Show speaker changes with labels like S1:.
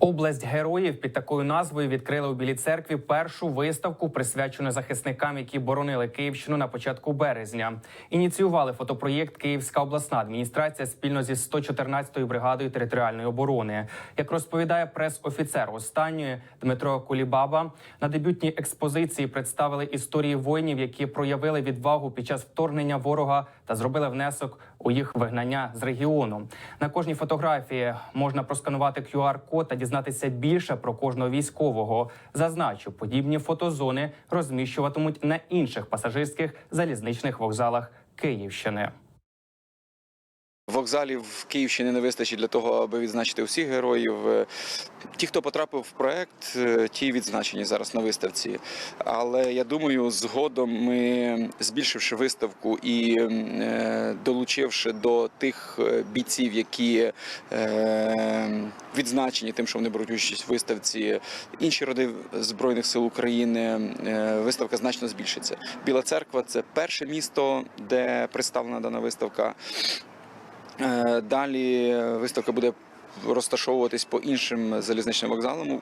S1: Область героїв під такою назвою відкрили у Білій церкві першу виставку, присвячену захисникам, які боронили Київщину на початку березня. Ініціювали фотопроєкт Київська обласна адміністрація спільно зі 114-ю бригадою територіальної оборони. Як розповідає прес-офіцер останньої Дмитро Кулібаба, на дебютній експозиції представили історії воїнів, які проявили відвагу під час вторгнення ворога та зробили внесок у їх вигнання з регіону. На кожній фотографії можна просканувати QR-код та дізнатися більше про кожного військового. Зазначу, подібні фотозони розміщуватимуть на інших пасажирських залізничних вокзалах Київщини.
S2: Вокзалів Київщини не вистачить для того, аби відзначити усіх героїв. Е, Ті, хто потрапив в проект, е, ті відзначені зараз на виставці. Але я думаю, згодом ми, збільшивши виставку і е, долучивши до тих бійців, які відзначені тим, що вони беруть участь в виставці, інші роди Збройних сил України, виставка значно збільшиться. Біла церква це перше місто, де представлена дана виставка. Е, Далі виставка буде розташовуватись по іншим залізничним вокзалам